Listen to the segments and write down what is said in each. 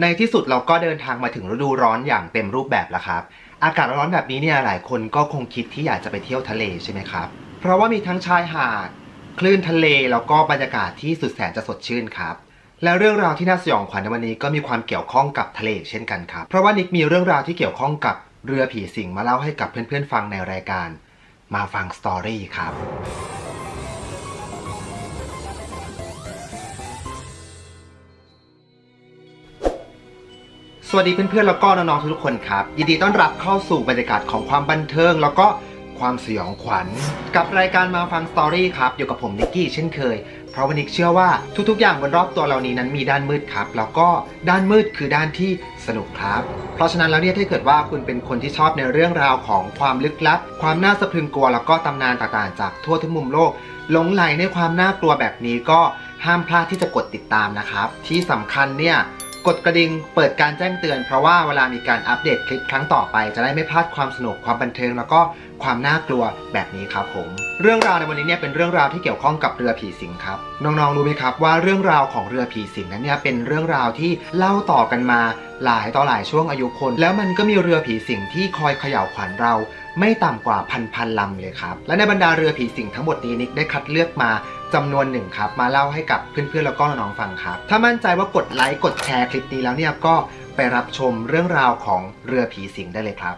ในที่สุดเราก็เดินทางมาถึงฤดูร้อนอย่างเต็มรูปแบบแล้วครับ อากาศร้อนแบบนี้เนี่ยหลายคนก็คงคิดที่อยากจะไปเที่ยวทะเลใช่ไหมครับ เพราะว่ามีทั้งชายหาด คลื่นทะเลแล้วก็บรรยากาศที่สุดแสนจะสดชื่นครับ แล้วเรื่องราวที่น่าสยองขวัญในวันนี้ก็มีความเกี่ยวข้องกับทะเลเช่นกันครับ เพราะว่านิกมีเรื่องราวที่เกี่ยวข้องกับเรือผีสิงมาเล่าให้กับเพื่อนๆฟังในรายการ มาฟังสตอรี่ครับ สวัสดีเพื่อนๆแล้วก็น้องๆทุกคนครับ ยินดีต้อนรับเข้าสู่บรรยากาศของความบันเทิง แล้วก็ความสยองขวัญ กับรายการมาฟังสตอรี่ครับอยู่กับผมนิกกี้เช่นเคย เพราะวันนี้เชื่อว่าทุกๆ อย่างบนรอบตัวเรานี้นั้นมีด้านมืดครับ แล้วก็ด้านมืดคือด้านที่สนุกครับ เพราะฉะนั้นแล้วเนี่ยถ้าเกิดว่าคุณเป็นคนที่ชอบในเรื่องราวของความลึกลับ ความน่าสะพรึงกลัวแล้วก็ตำนานต่างๆ จากทั่วทุกมุมโลกหลงไหลในความน่ากลัวแบบนี้ก็ห้ามพลาดที่จะกดติดตามนะครับ ที่สำคัญเนี่ย กดกระดิ่งเปิดการแจ้งเตือนเพราะว่าเวลามีการอัปเดตคลิปครั้งต่อไป จะได้ไม่พลาดความสนุกความบันเทิงแล้วก็ความน่ากลัวแบบนี้ครับผม เรื่องราวในวันนี้เนี่ยเป็นเรื่องราวที่เกี่ยวข้องกับเรือผีสิงครับน้องๆรู้ไหมครับว่าเรื่องราวของเรือผีสิงนั้นเนี่ยเป็นเรื่องราวที่เล่าต่อกันมาหลายต่อหลายช่วงอายุคน แล้วมันก็มีเรือผีสิงที่คอยเขย่าขวัญเรา ไม่ต่ำกว่าพันพันลำเลยครับ และในบรรดาเรือผีสิงทั้งหมดนี้นิกได้คัดเลือกมาจำนวนหนึ่งครับ มาเล่าให้กับเพื่อนๆแล้วก็น้องๆฟังครับ ถ้ามั่นใจว่ากดไลค์กดแชร์คลิปนี้แล้วเนี่ยก็ไปรับชมเรื่องราวของเรือผีสิงได้เลยครับ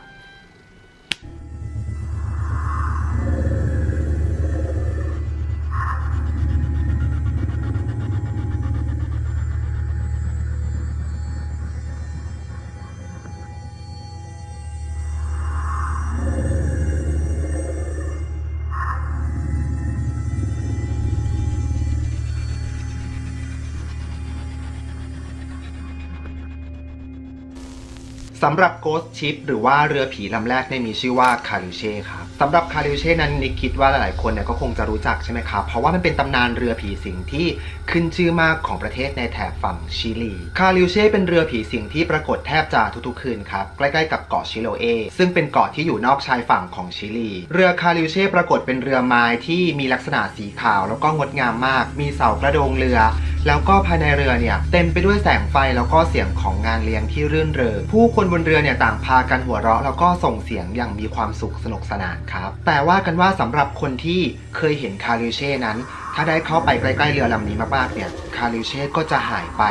สำหรับ Ghost Ship หรือว่าเรือผีลำแรกเนี่ยมีชื่อว่าคาริเช่ครับสำหรับคาริเช่นั้นนิกคิดว่าหลายๆคนเนี่ยก็คงจะรู้จักใช่ไหมครับ เพราะว่ามันเป็นตำนานเรือผีสิงที่ขึ้นชื่อมากของประเทศในแถบฝั่งชิลี คาริเช่เป็นเรือผีสิงที่ปรากฏแทบจะทุกๆคืนครับ ใกล้ๆกับเกาะชิโลเอ ซึ่งเป็นเกาะที่อยู่นอกชายฝั่งของชิลี เรือคาริเช่ปรากฏเป็นเรือไม้ที่มีลักษณะสีขาว แล้วก็งดงามมาก มีเสากระโดงเรือ แล้วก็ภายในเรือเนี่ยเต็มไปด้วยแสงไฟแล้วก็เสียงของงานเลี้ยงที่รื่นเริงผู้คนบนเรือเนี่ยต่างพากันหัวเราะ แล้วก็ส่งเสียงอย่างมีความสุขสนุกสนานครับ แต่ว่ากันว่าสำหรับคนที่เคยเห็นคาริเช่นั้น ถ้าได้เข้าไปใกล้ๆเรือลำนี้มากๆเนี่ยคาริเช่ก็จะหายไป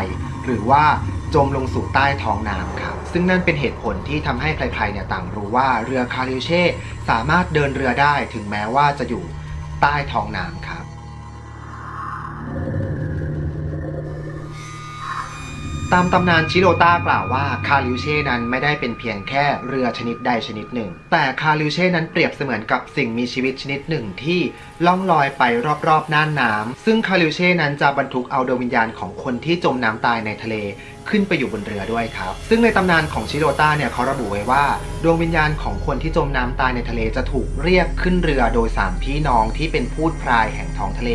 หรือว่าจมลงสู่ใต้ท้องน้ำครับ ซึ่งนั่นเป็นเหตุผลที่ทำให้ใครๆเนี่ยต่างรู้ว่าเรือคาริเช่สามารถเดินเรือได้ถึงแม้ว่าจะอยู่ใต้ท้องน้ำครับ ตามตำนานชิโรต้ากล่าวว่าคาริวเช่นั้นไม่ได้เป็นเพียงแค่เรือชนิดใดชนิดหนึ่ง แต่คาริวเช่นั้นเปรียบเสมือนกับสิ่งมีชีวิตชนิดหนึ่งที่ล่องลอยไปรอบๆน่านน้ำซึ่งคาริวเช่นั้นจะบรรทุกเอาดวงวิญญาณของคนที่จมน้ำตายในทะเลขึ้นไปอยู่บนเรือด้วยครับ ซึ่งในตำนานของชิโรต้าเนี่ยเขาระบุไว้ว่า ดวงวิญญาณของคนที่จมน้ำตายในทะเลจะถูกเรียกขึ้นเรือโดยสามพี่น้องที่เป็นพูดพรายแห่งท้องทะเล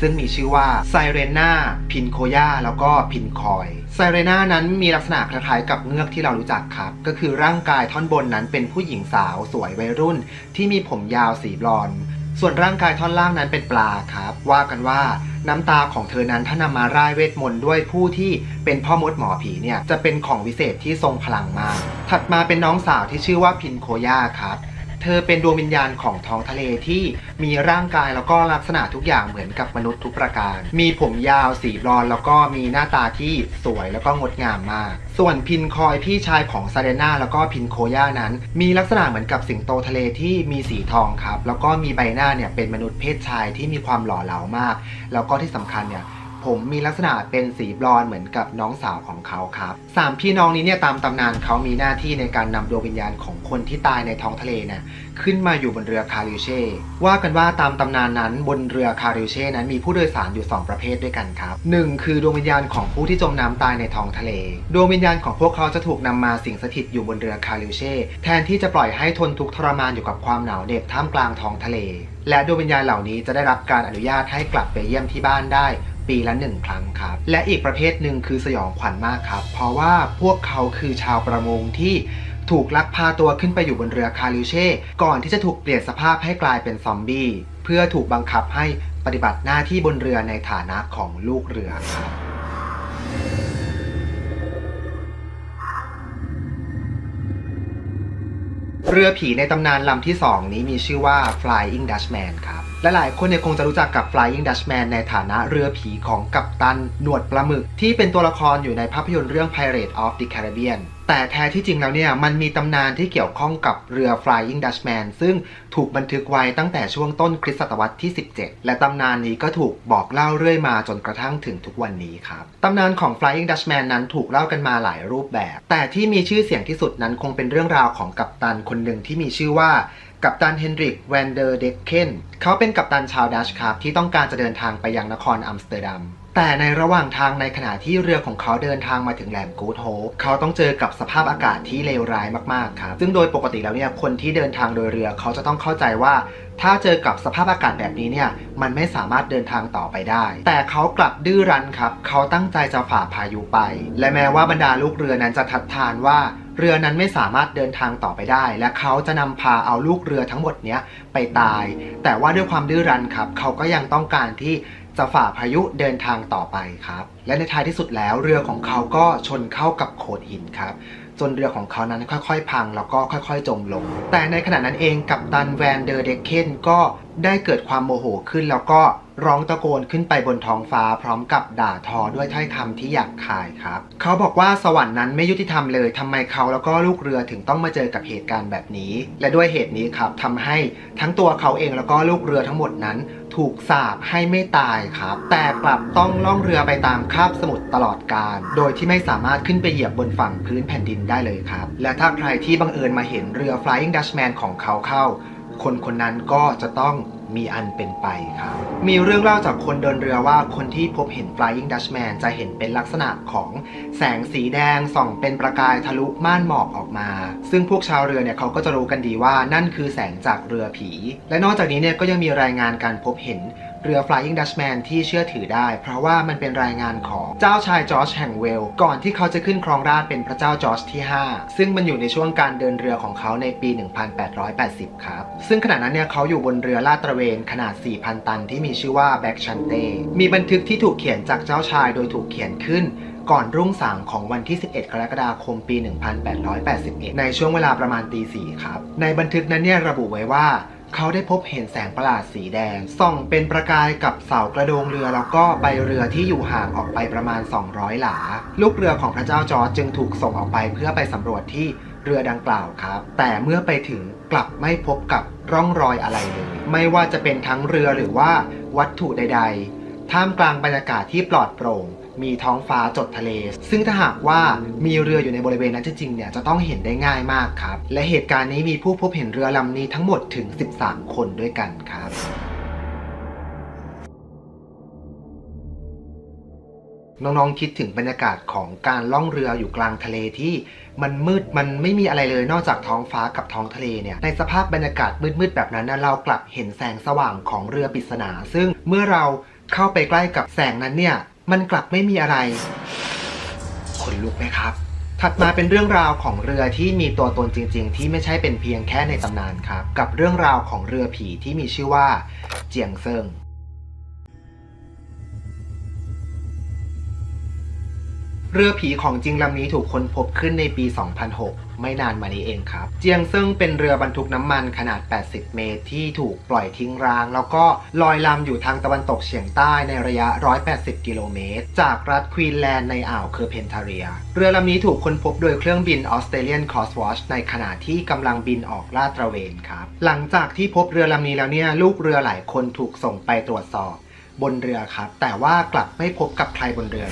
ซึ่งมีชื่อว่าไซเรนาพินโคยาแล้วก็พินคอยไซเรนานั้นมีลักษณะคล้ายๆกับเงือกที่เรารู้จักครับ ก็คือร่างกายท่อนบนนั้นเป็นผู้หญิงสาวสวยวัยรุ่น ที่มีผมยาวสีบลอนด์ส่วนร่างกายท่อนล่างนั้นเป็นปลาครับ ว่ากันว่าน้ำตาของเธอนั้นถ้านำมาร่ายเวทมนต์ด้วยผู้ที่เป็นพ่อมดหมอผีเนี่ยจะเป็นของวิเศษที่ทรงพลังมาก ถัดมาเป็นน้องสาวที่ชื่อว่าพินโคย่าครับ เธอเป็นดวงวิญญาณของท้องทะเลที่มีร่างกายแล้วก็ลักษณะทุกอย่างเหมือนกับมนุษย์ทุกประการ มีผมยาวสีบลอนแล้วก็มีหน้าตาที่สวยแล้วก็งดงามมาก ส่วนพินคอยพี่ชายของซาเรนาแล้วก็พินโคย่านั้น มีลักษณะเหมือนกับสิงโตทะเลที่มีสีทองครับ แล้วก็มีใบหน้าเนี่ยเป็นมนุษย์เพศชายที่มีความหล่อเหลามาก แล้วก็ที่สำคัญเนี่ย ผมมีลักษณะเป็นสีบลอนเหมือนกับน้องสาวของเขาครับสามพี่น้องนี้เนี่ยตามตำนานเขามีหน้าที่ในการนำดวงวิญญาณของคนที่ตายในท้องทะเลเนี่ยขึ้นมาอยู่บนเรือคาริเช่ว่ากันว่าตามตำนานนั้นบนเรือคาริเช่นั้นมีผู้โดยสารอยู่ 2 ประเภทด้วยกันครับหนึ่งคือดวงวิญญาณของผู้ที่จมน้ำตายในท้องทะเล ดวงวิญญาณของพวกเขาจะถูกนำมาสิงสถิตอยู่บนเรือคาริเช่แทนที่จะปล่อยให้ทนทุกข์ทรมานอยู่กับความหนาวเหน็บท่ามกลางท้องทะเล และดวงวิญญาณเหล่านี้จะได้รับการอนุญาตให้กลับไปเยี่ยมที่บ้านได้ ปีละหนึ่งครั้งครับ และอีกประเภทหนึ่งคือสยองขวัญมากครับ เพราะว่าพวกเขาคือชาวประมงที่ถูกลักพาตัวขึ้นไปอยู่บนเรือคาริเช่ ก่อนที่จะถูกเปลี่ยนสภาพให้กลายเป็นซอมบี้ เพื่อถูกบังคับให้ปฏิบัติหน้าที่บนเรือในฐานะของลูกเรือครับ เรือผีในตำนานลำที่ 2 นี้มีชื่อว่า Flying Dutchman ครับและหลายคนเนี่ยคงจะรู้จักกับ Flying Dutchman ในฐานะเรือผีของกัปตัน หนวดปลาหมึก ที่เป็นตัวละครอยู่ในภาพยนตร์เรื่อง Pirate of the Caribbean แต่แท้ที่จริงแล้วเนี่ยมันมีตำนานที่เกี่ยวข้องกับเรือ Flying Dutchman ซึ่งถูกบันทึกไว้ตั้งแต่ช่วงต้นคริสตศตวรรษที่ 17 และตำนานนี้ก็ถูกบอกเล่าเรื่อยมาจนกระทั่งถึงทุกวันนี้ครับ ตำนานของ Flying Dutchman นั้นถูกเล่ากันมาหลายรูปแบบ แต่ที่มีชื่อเสียงที่สุดนั้นคงเป็นเรื่องราวของกัปตันคนหนึ่งที่มีชื่อว่ากัปตันเฮนริกแวนเดอร์เดกเคนเขาเป็นกัปตันชาวดัชครับที่ต้องการจะเดินทางไปยังนครอัมสเตอร์ดัม แต่ในระหว่างทางในขณะที่เรือของเขาเดินทางมาถึงแหลมกูดโฮปเขาต้องเจอกับสภาพอากาศที่เลวร้ายมากๆครับซึ่งโดยปกติแล้วเนี่ยคนที่เดินทางโดยเรือเขาจะต้องเข้าใจว่า ถ้าเจอกับสภาพอากาศแบบนี้เนี่ยมันไม่สามารถเดินทางต่อไปได้ แต่เขากลับดื้อรั้นครับเขาตั้งใจจะฝ่าพายุไป และแม้ว่าบรรดาลูกเรือนั้นจะทัดทานว่าเรือนั้นไม่สามารถเดินทางต่อไปได้ และเขาจะนำพาเอาลูกเรือทั้งหมดเนี้ยไปตาย แต่ว่าด้วยความดื้อรั้นครับ เขาก็ยังต้องการที่ จะฝ่าพายุเดินทางต่อไปครับ และในท้ายที่สุดแล้วเรือของเขาก็ชนเข้ากับโขดหินครับจนเรือของเขานั้นค่อยๆ พังแล้วก็ค่อยๆ จมลง แต่ในขณะนั้นเองกัปตันแวนเดอร์เดเคนก็ได้เกิดความโมโหขึ้นแล้วก็ร้องตะโกนขึ้นไปบนท้องฟ้าพร้อมกับด่าทอด้วยถ้อยคำที่หยาบคายครับ เขาบอกว่าสวรรค์นั้นไม่ยุติธรรมเลยทำไมเขาแล้วก็ลูกเรือถึงต้องมาเจอกับเหตุการณ์แบบนี้ และด้วยเหตุนี้ครับทำให้ทั้งตัวเขาเองแล้วก็ลูกเรือทั้งหมดนั้น ถูกสาปให้ไม่ตายครับ แต่กลับต้องล่องเรือไปตามคาบสมุทรตลอดการโดยที่ไม่สามารถขึ้นไปเหยียบบนฝั่งพื้นแผ่นดินได้เลยครับ และถ้าใครที่บังเอิญมาเห็นเรือ Flying Dutchman ของเขาเข้า คนคนนั้นก็จะต้อง มีอันเป็นไปครับ มีเรื่องเล่าจากคนเดินเรือว่าคนที่พบเห็น Flying Dutchman จะเห็นเป็นลักษณะของแสงสีแดงส่องเป็นประกายทะลุม่านหมอกออกมา ซึ่งพวกชาวเรือเนี่ยเขาก็จะรู้กันดีว่านั่นคือแสงจากเรือผี และนอกจากนี้เนี่ยก็ยังมีรายงานการพบเห็น เรือ Flying Dutchman ที่เชื่อถือได้ เพราะว่ามันเป็นรายงานของเจ้าชายจอร์จแห่งเวล ก่อนที่เขาจะขึ้นครองราชเป็นพระเจ้าจอร์จที่ 5 ซึ่งมันอยู่ในช่วงการเดินเรือของเขาในปี 1880 ครับ ซึ่งขณะนั้นเนี่ยเขาอยู่บนเรือลาดตระเวนขนาด 4,000 ตันที่มีชื่อว่าแบ็กชันเตมีบันทึกที่ถูกเขียนจากเจ้าชายโดยถูกเขียนขึ้นก่อนรุ่งสางของวันที่ 11 กรกฎาคม ปี 1881 ในช่วงเวลาประมาณตีสี่ครับ ในบันทึกนั้นเนี่ยระบุไว้ว่า เขาได้พบเห็นแสงประหลาดสีแดง ส่องเป็นประกายกับเสากระโดงเรือแล้วก็ใบเรือที่อยู่ห่างออกไปประมาณ 200 หลา ลูกเรือของพระเจ้าจอร์จจึงถูกส่งออกไปเพื่อไปสำรวจที่เรือดังกล่าวครับ แต่เมื่อไปถึงกลับไม่พบกับร่องรอยอะไรเลย ไม่ว่าจะเป็นทั้งเรือหรือว่าวัตถุใด ๆ ท่ามกลางบรรยากาศที่ปลอดโปร่ง มีท้องฟ้าจดทะเล ซึ่งถ้าหากว่ามีเรืออยู่ในบริเวณนั้นจริงๆเนี่ยจะต้องเห็นได้ง่ายมากครับ และเหตุการณ์นี้มีผู้พบเห็นเรือลำนี้ทั้งหมดถึง 13 คนด้วยกันครับน้องๆคิดถึงบรรยากาศของการล่องเรืออยู่กลางทะเลที่มันมืดมันไม่มีอะไรเลยนอกจากท้องฟ้ากับท้องทะเลเนี่ยในสภาพบรรยากาศมืดๆแบบนั้นนะเรากลับเห็นแสงสว่างของเรือปริศนา ซึ่งเมื่อเราเข้าไปใกล้กับแสงนั้นเนี่ย มันกลับไม่มีอะไรขนลุกไหมครับ ถัดมาเป็นเรื่องราวของเรือที่มีตัวตนจริง ๆ ที่ไม่ใช่เป็นเพียงแค่ในตำนานครับ กับเรื่องราวของเรือผีที่มีชื่อว่า เจียงเซิง เรือผีของจริงลำนี้ถูกค้นพบขึ้นในปี 2006 ไม่นานมานี้เองครับ เจียงเซิงเป็นเรือบรรทุกน้ำมันขนาด 80 เมตร ที่ถูกปล่อยทิ้งร้าง แล้วก็ลอยลำอยู่ทางตะวันตกเฉียงใต้ในระยะ 180 กิโลเมตร จากรัฐควีนแลนด์ในอ่าวเคอร์เพนทาเรีย เรือลำนี้ถูกค้นพบโดยเครื่องบินออสเตรเลียนคอสวอชในขณะที่กำลังบินออกลาดตระเวนครับ หลังจากที่พบเรือลำนี้แล้วเนี่ยลูกเรือหลายคนถูกส่งไปตรวจสอบ บนเรือครับ แต่ว่ากลับไม่พบกับใครบนเรือ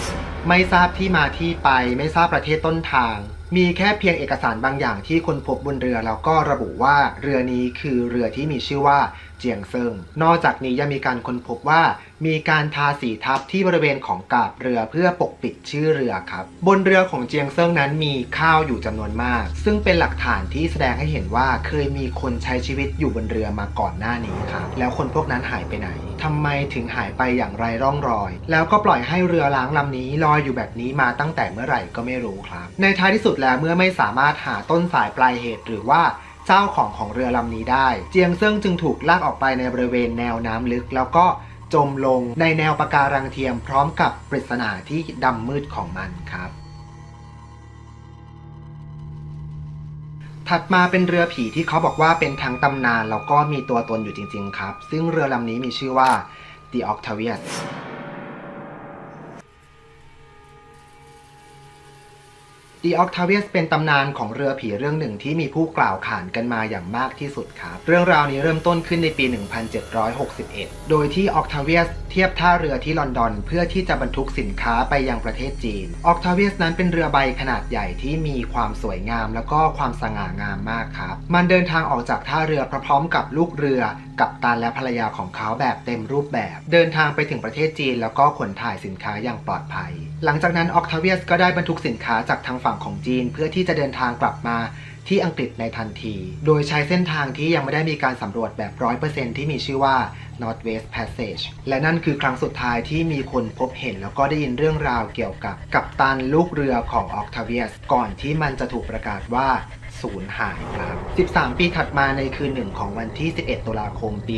ไม่ทราบที่มาที่ไป ไม่ทราบประเทศต้นทาง มีแค่เพียงเอกสารบางอย่างที่คนพบบนเรือแล้วก็ระบุว่าเรือนี้คือเรือที่มีชื่อว่าเจียงเซิง นอกจากนี้ยังมีการค้นพบว่า มีการทาสีทับที่บริเวณของกาบเรือเพื่อปกปิดชื่อเรือครับ บนเรือของเจียงเซิงนั้นมีข้าวอยู่จำนวนมาก ซึ่งเป็นหลักฐานที่แสดงให้เห็นว่าเคยมีคนใช้ชีวิตอยู่บนเรือมาก่อนหน้านี้ครับแล้วคนพวกนั้นหายไปไหนทำไมถึงหายไปอย่างไรร่องรอย แล้วก็ปล่อยให้เรือล้างลำนี้ลอยอยู่แบบนี้มาตั้งแต่เมื่อไหร่ก็ไม่รู้ครับ ในท้ายที่สุดแล้วเมื่อไม่สามารถหาต้นสายปลายเหตุหรือว่า เจ้าของของเรือลำนี้ได้ เจียงเซิงจึงถูกลากออกไปในบริเวณแนวน้ำลึก แล้วก็จมลงในแนวปะการังเทียมพร้อมกับปริศนาที่ดำมืดของมันครับ ถัดมาเป็นเรือผีที่เขาบอกว่าเป็นทั้งตำนานแล้วก็มีตัวตนอยู่จริง ๆ ครับ ซึ่งเรือลำนี้มีชื่อว่า The Octavius The Octavius เป็นตำนานของเรือผีเรื่องหนึ่งที่มีผู้กล่าวขานกันมาอย่างมากที่สุดครับ เรื่องราวนี้เริ่มต้นขึ้นในปี 1761 โดยที่ Octavius เทียบท่าเรือที่ลอนดอน เพื่อที่จะบรรทุกสินค้าไปยังประเทศจีน Octavius นั้นเป็นเรือใบขนาดใหญ่ที่มีความสวยงาม แล้วก็ความสง่างามมากครับ มันเดินทางออกจากท่าเรือพร้อมกับลูกเรือ กับตันและภรรยาของเขาแบบเต็มรูปแบบ เดินทางไปถึงประเทศจีน แล้วก็ขนถ่ายสินค้าอย่างปลอดภัย หลังจากนั้นออกทาเวสก็ได้บรรทุกสินค้าจากทางฝั่งของจีน เพื่อที่จะเดินทางกลับมาที่อังกฤษในทันที โดยใช้เส้นทางที่ยังไม่ได้มีการสำรวจแบบ 100%ที่มีชื่อว่า Northwest Passage และนั่นคือครั้งสุดท้ายที่มีคนพบเห็นแล้วก็ได้ยินเรื่องราวเกี่ยวกับกัปตันลูกเรือของออกทาเวียส ก่อนที่มันจะถูกประกาศว่า สูญหายครับ 13 ปีถัดมาในคืนหนึ่งของวันที่ 11 ตุลาคม ปี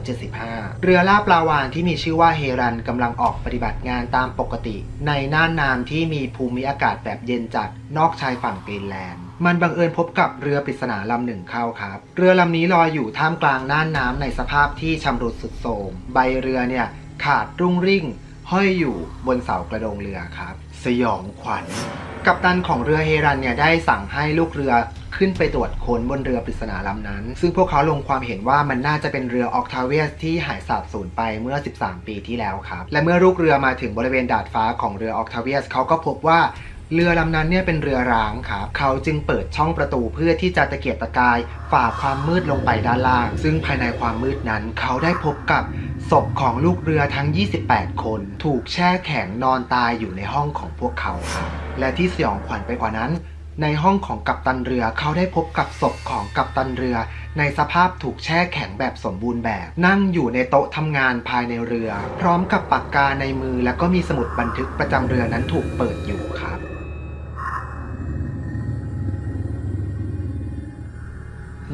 1775 เรือลาปลาวานที่มีชื่อว่าเฮรันกำลังออกปฏิบัติงานตามปกติ ในน่านน้ำที่มีภูมิอากาศแบบเย็นจัดนอกชายฝั่งกรีนแลนด์มันบังเอิญพบกับเรือปริศนาลำหนึ่งเข้าครับ เรือลำนี้ลอยอยู่ท่ามกลางน่านน้ำในสภาพที่ชำรุดสุดโทรมใบเรือเนี่ยขาดรุ่งริ่ง ห้อยอยู่บนเสากระโดงเรือครับ สยองขวัญ กัปตันของเรือเฮรันเนี่ยได้สั่งให้ลูกเรือขึ้นไปตรวจค้นบนเรือปริศนาลำนั้น ซึ่งพวกเขาลงความเห็นว่ามันน่าจะเป็นเรือออกทาเวียสที่หายสาบสูญไปเมื่อ 13 ปีที่แล้วครับ และเมื่อลูกเรือมาถึงบริเวณดาดฟ้าของเรือออกทาเวียสเขาก็พบว่า เรือลำนั้นเนี่ยเป็นเรือร้างครับเขาจึงเปิดช่องประตูเพื่อที่จะตะเกียกตะกายฝ่าความมืดลงไปด้านล่าง ซึ่งภายในความมืดนั้นเขาได้พบกับศพของลูกเรือทั้ง 28 คน ถูกแช่แข็งนอนตายอยู่ในห้องของพวกเขาครับและที่สยองขวัญไปกว่านั้น ในห้องของกัปตันเรือเขาได้พบกับศพของกัปตันเรือ ในสภาพถูกแช่แข็งแบบสมบูรณ์แบบ นั่งอยู่ในโต๊ะทำงานภายในเรือ พร้อมกับปากกาในมือ แล้วก็มีสมุดบันทึกประจำเรือนั้นถูกเปิดอยู่ครับ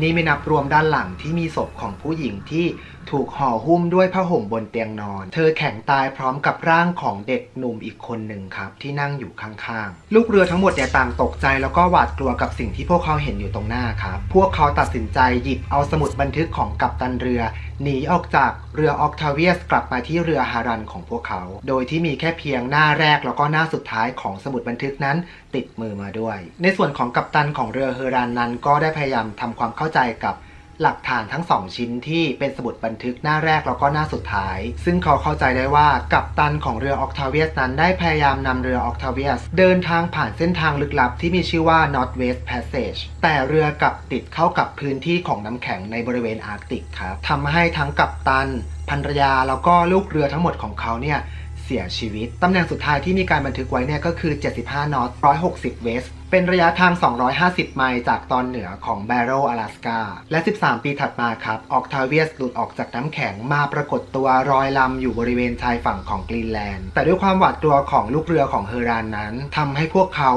นี่ไม่นับรวมด้านหลังที่มีศพของผู้หญิงที่ถูกห่อหุ้มด้วยผ้าห่มบนเตียงนอน เธอแข็งตายพร้อมกับร่างของเด็กหนุ่มอีกคนหนึ่งครับ ที่นั่งอยู่ข้างๆ ลูกเรือทั้งหมดเนี่ยต่างตกใจแล้วก็หวาดกลัวกับสิ่งที่พวกเขาเห็นอยู่ตรงหน้าครับ พวกเขาตัดสินใจหยิบเอาสมุดบันทึกของกัปตันเรือ หนีออกจากเรือออกทาเวียสกลับมาที่เรือฮารันของพวกเขา โดยที่มีแค่เพียงหน้าแรกแล้วก็หน้าสุดท้ายของสมุดบันทึกนั้นติดมือมาด้วย ในส่วนของกัปตันของเรือเฮอรันนั้นก็ได้พยายามทำความเข้าใจกับ หลักฐานทั้งสองชิ้นที่เป็นสมุดบันทึกหน้าแรกแล้วก็หน้าสุดท้าย ซึ่งเขาเข้าใจได้ว่ากัปตันของเรือออกทาเวียสนั้นได้พยายามนำเรือออกทาเวียสเดินทางผ่านเส้นทางลึกลับที่มีชื่อว่า Northwest Passage แต่เรือกลับติดเข้ากับพื้นที่ของน้ำแข็งในบริเวณอาร์กติกครับทำให้ทั้งกัปตันภรรยาแล้วก็ลูกเรือทั้งหมดของเขาเนี่ยเสียชีวิต ตำแหน่งสุดท้ายที่มีการบันทึกไว้เนี่ยก็คือ 75นอต160 เวส เป็นระยะทาง 250 ไมล์จากตอนเหนือของแบโรอลาสกา และ 13 ปีถัดมาครับ ออกทาเวียสหลุดออกจากน้ำแข็งมาปรากฏตัวรอยลำอยู่บริเวณชายฝั่งของกรีนแลนด์ แต่ด้วยความหวาดกลัวของลูกเรือของเฮอรานนั้นทำให้พวกเขา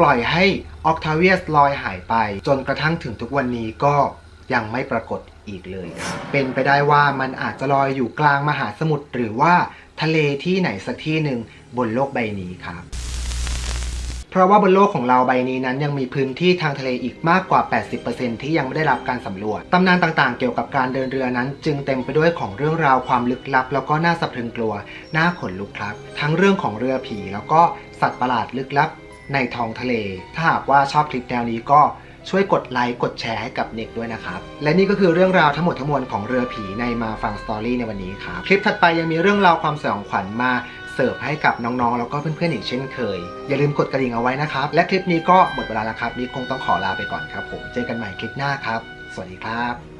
ปล่อยให้ออกทาเวียสลอยหายไป จนกระทั่งถึงทุกวันนี้ก็ยังไม่ปรากฏอีกเลยครับเป็นไปได้ว่ามันอาจจะลอยอยู่กลางมหาสมุทรหรือว่าทะเลที่ไหนสักที่หนึ่งบนโลกใบนี้ครับ ราะว่าบนโลกของเราใบนี้นั้นยังมีพื้นที่ทางทะเลอีกมากกว่า 80%ที่ยังไม่ได้รับการสำรวจ ตำนานต่างๆ เกี่ยวกับการเดินเรือนั้น จึงเต็มไปด้วยของเรื่องราวความลึกลับ แล้วก็น่าสะพรึงกลัว น่าขนลุกครับ ทั้งเรื่องของเรือผี แล้วก็สัตว์ประหลาดลึกลับ ในท้องทะเล ถ้าหากว่าชอบคลิปแนวนี้ก็ช่วยกดไลค์กดแชร์ให้กับเน็กด้วยนะครับ และนี่ก็คือเรื่องราวทั้งหมดทั้งมวลของเรือผีในมาฟังสตอรี่ในวันนี้ครับ คลิปถัดไปยังมีเรื่องราวความสยองขวัญมา เสิร์ฟให้กับน้องๆ แล้วก็เพื่อนๆอีกเช่นเคย อย่าลืมกดกระดิ่งเอาไว้นะครับ และคลิปนี้ก็หมดเวลาแล้วครับนี่คงต้องขอลาไปก่อนครับผมเจอกันใหม่คลิปหน้าครับ สวัสดีครับ